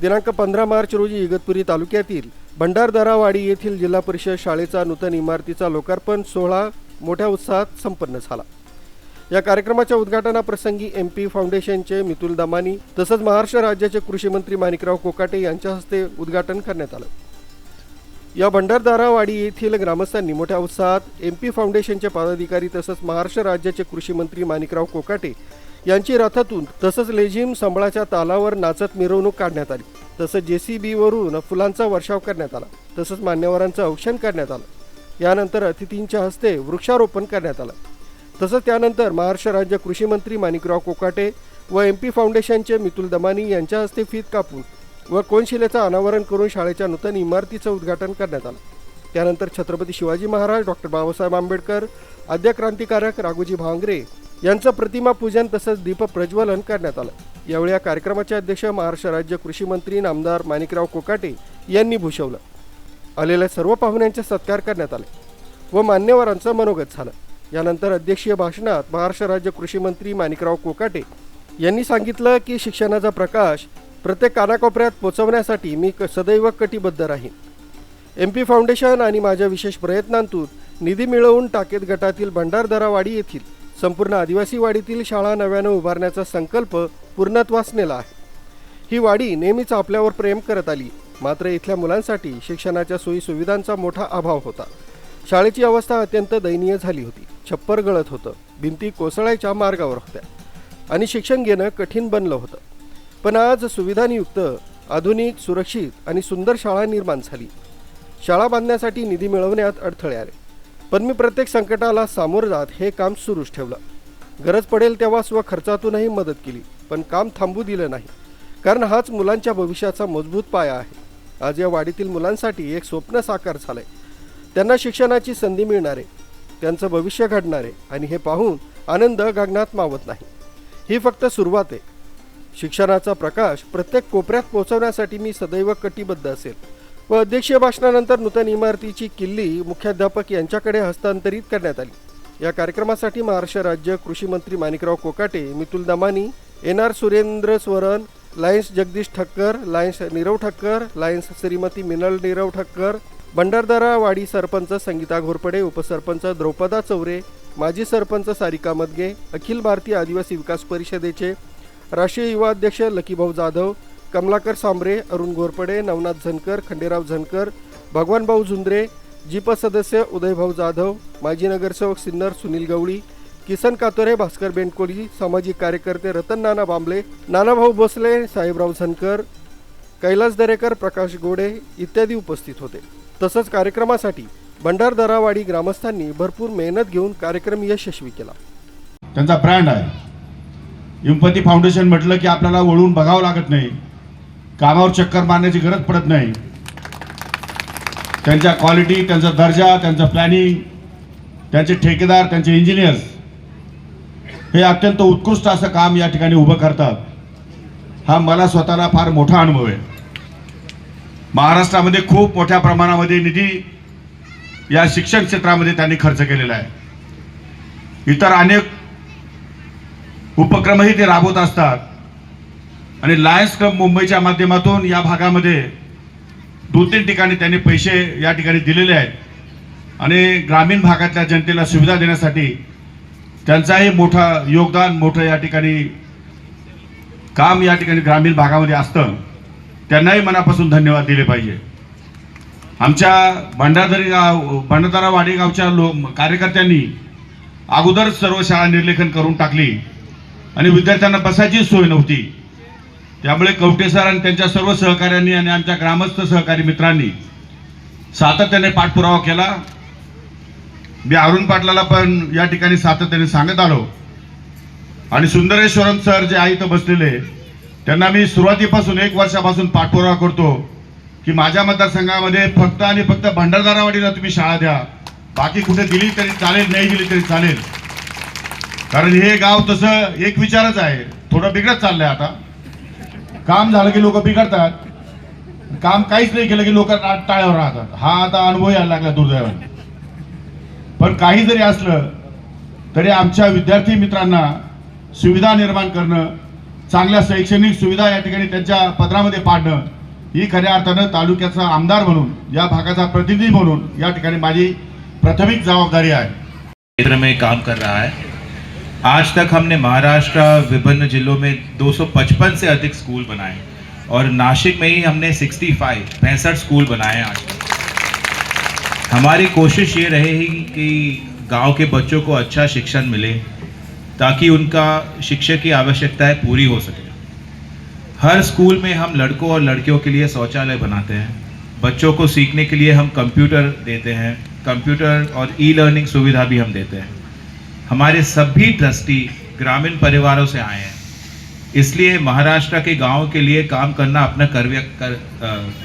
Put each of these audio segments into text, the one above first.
दिनांक पंधरा मार्च रोजी इगतपुरी तालुक्यातील भंडारदरावाडी येथील जिल्हा परिषद शाळेचा नूतन इमारतीचा लोकार्पण सोहळा मोठ्या उत्साहात संपन्न झाला. या कार्यक्रमाच्या उद्घाटनाप्रसंगी एम पी फाउंडेशनचे मितुल दमानी तसंच महाराष्ट्र राज्याचे कृषी मंत्री माणिकराव कोकाटे यांच्या हस्ते उद्घाटन करण्यात आलं. या भंडारदारावाडी येथील ग्रामस्थांनी मोठ्या उत्साहात एम पी फाउंडेशनचे पदाधिकारी तसंच महाराष्ट्र राज्याचे कृषी मंत्री माणिकराव कोकाटे यांची रथातून तसंच लेझिम संबळाच्या तालावर नाचत मिरवणूक काढण्यात आली. तसंच जे सी बीवरून फुलांचा वर्षाव करण्यात आला. तसंच मान्यवरांचं औक्षण करण्यात आलं. यानंतर अतिथींच्या हस्ते वृक्षारोपण करण्यात आलं. तसंच त्यानंतर महाराष्ट्र राज्य कृषी मंत्री माणिकराव कोकाटे व एम पी फाउंडेशनचे मितुल दमानी यांच्या हस्ते फीत कापून व कोनशिलेचं अनावरण करून शाळेच्या नूतन इमारतीचं उद्घाटन करण्यात आलं. त्यानंतर छत्रपती शिवाजी महाराज डॉक्टर बाबासाहेब आंबेडकर आद्य क्रांतिकारक राघोजी भांगरे यांचं प्रतिमा पूजन तसंच दीप प्रज्वलन करण्यात आलं. यावेळी या कार्यक्रमाचे अध्यक्ष महाराष्ट्र राज्य कृषी मंत्री नामदार माणिकराव कोकाटे यांनी भूषवलं. आलेल्या सर्व पाहुण्यांचे सत्कार करण्यात आले व मान्यवरांचं मनोगत झालं. यानंतर अध्यक्षीय भाषणात महाराष्ट्र राज्य कृषी मंत्री माणिकराव कोकाटे यांनी सांगितलं की शिक्षणाचा प्रकाश प्रत्येक कानाकोपऱ्यात पोचवण्यासाठी मी क- सदैव कटिबद्ध राहीन. एम पी फाउंडेशन आणि माझ्या विशेष प्रयत्नांतून निधी मिळवून टाकेत गटातील भंडारदरावाडी येथील संपूर्ण आदिवासी वाडीतील शाळा नव्यानं उभारण्याचा संकल्प पूर्णत्वास नेला आहे. ही वाडी नेहमीच आपल्यावर प्रेम करत आली. मात्र इथल्या मुलांसाठी शिक्षणाच्या सोयीसुविधांचा मोठा अभाव होता. शाळेची अवस्था अत्यंत दयनीय झाली होती. छप्पर गळत होतं. भिंती कोसळायच्या मार्गावर होत्या. आणि शिक्षण घेणं कठीण बनलं होतं. पण आज सुविधांयुक्त आधुनिक सुरक्षित आणि सुंदर शाळा निर्माण झाली. शाळा बांधण्यासाठी निधी मिळवण्यात अडथळे आले. पण मी प्रत्येक संकटाला सामोरं जात हे काम सुरूच ठेवलं. गरज पडेल तेव्हा स्वखर्चातूनही मदत केली पण काम थांबू दिलं नाही. कारण हाच मुलांच्या भविष्याचा मजबूत पाया आहे. आज या वाडीतील मुलांसाठी एक स्वप्न साकार झालंय. त्यांना शिक्षणाची संधी मिळणारे त्यांचं भविष्य घडणारे आणि हे पाहून आनंद गगनात मावत नाही. ही फक्त सुरुवात आहे. शिक्षणाचा प्रकाश प्रत्येक कोपऱ्यात पोहोचवण्यासाठी मी सदैव कटिबद्ध असेल. व अध्यक्षीय भाषणानंतर नूतन इमारतीची किल्ली मुख्याध्यापक यांच्याकडे हस्तांतरित करण्यात आली. या कार्यक्रमासाठी महाराष्ट्र राज्य कृषी मंत्री Manikrao Kokate Mitul Damani N R Surendra Swaran Lions Jagdish Thakkar Lions Nirav Thakkar Lions Shrimati Minal Nirav Thakkar Bhandardara Wadi sarpanch Sangita Ghorpade उपसरपंच द्रौपदा चौरे माजी सरपंच सारिका मदगे अखिल भारतीय आदिवासी विकास परिषदेचे राष्ट्रीय युवा अध्यक्ष लकीभाऊ जाधव कमलाकर सांबरे अरुण घोरपडे नवनाथ झनकर खंडेराव झनकर भगवानभाऊ झुंद्रे जीप सदस्य उदयभाऊ जाधव माजी नगरसेवक सिन्नर सुनील गवळी किसन कातोरे भास्कर बेंडकोळी सामाजिक कार्यकर्ते रतन नाना बांबले नानाभाऊ भोसले साहेबराव झनकर कैलास दरेकर प्रकाश गोडे इत्यादी उपस्थित होते. तसंच कार्यक्रमासाठी भंडारदरावाडी ग्रामस्थांनी भरपूर मेहनत घेऊन कार्यक्रम यशस्वी केला. त्यांचा ब्रँड आहे. इम्पती फाउंडेशन म्हटलं की आपल्याला वळून बघावं लागत नाही. कामावर चक्कर मारण्याची गरज पडत नाही. त्यांच्या क्वालिटी त्यांचा दर्जा त्यांचं प्लॅनिंग त्यांचे ठेकेदार त्यांचे इंजिनियर्स हे अत्यंत उत्कृष्ट असं काम या ठिकाणी उभं करतात. हा मला स्वतःला फार मोठा अनुभव आहे. महाराष्ट्रामध्ये खूप मोठ्या प्रमाणामध्ये निधी या शिक्षण क्षेत्रामध्ये त्यांनी खर्च केलेला आहे. इतर अनेक उपक्रमही ते राबवत असतात. आणि लायन्स क्लब मुंबईच्या माध्यमातून या भागामध्ये दोन तीन ठिकाणी त्यांनी पैसे या ठिकाणी दिलेले आहेत. आणि ग्रामीण भागातल्या जनतेला सुविधा देण्यासाठी त्यांचाही मोठा योगदान मोठं या ठिकाणी काम या ठिकाणी ग्रामीण भागामध्ये असतं. त्यांनाही मनापासून धन्यवाद दिले पाहिजे. आमच्या भंडारदरी गाव भंडारदरा वाडी गावच्या लो कार्यकर्त्यांनी अगोदर सर्व शाळा निर्लेखन करून टाकली. आणि विद्यार्थ्यांना बसायची सोय नव्हती. त्यामुळे कवटे सर आणि त्यांच्या सर्व सहकाऱ्यांनी आणि आमच्या ग्रामस्थ सहकारी मित्रांनी सातत्याने पाठपुरावा केला. मी अरुण पाटलाला पण या ठिकाणी सातत्याने सांगत आलो. आणि सुंदरेश्वरम सर जे आहे इथं बसलेले त्यांना मी सुरुवातीपासून एक वर्षापासून पाठपुरावा करतो की माझ्या मतदारसंघामध्ये फक्त आणि फक्त भंडारदारावाडीला तुम्ही शाळा द्या. बाकी कुठे दिली तरी चालेल नाही दिली तरी चालेल. कारण हे गाव तसं एक विचारच आहे. थोडं बिघडत चाललंय आता. काम झालं की लोक बिघडतात. काम काहीच नाही केलं की लोक टाळ्यावर राहतात. हा आता अनुभव यायला लागला दुर्दैवाने. पण काही जरी असलं तरी आमच्या विद्यार्थी मित्रांना सुविधा निर्माण करणं चांगल्या शैक्षणिक सुविधा या ठिकाणी त्यांच्या पदरामध्ये पाडणं ही खऱ्या अर्थानं तालुक्याचा आमदार म्हणून या भागाचा प्रतिनिधी म्हणून या ठिकाणी माझी प्राथमिक जबाबदारी आहे. क्षेत्र में काम कर रहा है. आज तक हमने महाराष्ट्र विभिन्न जिलों में 255 से अधिक स्कूल बनाए और नासिक में ही हमने 65 पैंसठ स्कूल बनाए हैं आज। तक हमारी कोशिश ये रहेगी कि गाँव के बच्चों को अच्छा शिक्षण मिले, ताकि उनका शिक्षा की आवश्यकताएँ पूरी हो सके। हर स्कूल में हम लड़कों और लड़कियों के लिए शौचालय बनाते हैं। बच्चों को सीखने के लिए हम कंप्यूटर देते हैं, कंप्यूटर और ई लर्निंग सुविधा भी हम देते हैं। हमारे सभी ट्रस्टी ग्रामीण परिवारों से आए हैं। इसलिए महाराष्ट्र के गाँव के लिए काम करना अपना कर्व्य कर,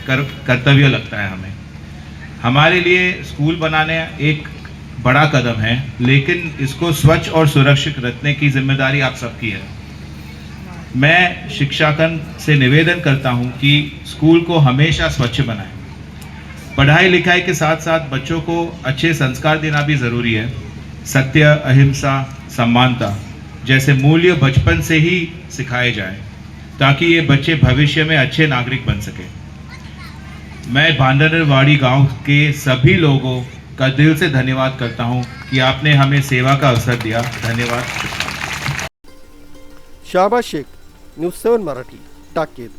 कर, कर्तव्य लगता है हमें। हमारे लिए स्कूल बनाने एक बड़ा कदम है लेकिन इसको स्वच्छ और सुरक्षित रखने की ज़िम्मेदारी आप सबकी है। मैं शिक्षाकन से निवेदन करता हूँ कि स्कूल को हमेशा स्वच्छ बनाएँ। पढ़ाई लिखाई के साथ साथ बच्चों को अच्छे संस्कार देना भी ज़रूरी है। सत्य, अहिंसा समानता जैसे मूल्य बचपन से ही सिखाए जाएँ, ताकि ये बच्चे भविष्य में अच्छे नागरिक बन सके। मैं भांडरवाड़ी गाँव के सभी लोगों का दिल से धन्यवाद करता हूँ कि आपने हमें सेवा का अवसर दिया। धन्यवाद। Shahbaz Shaikh news seven Marathi Taked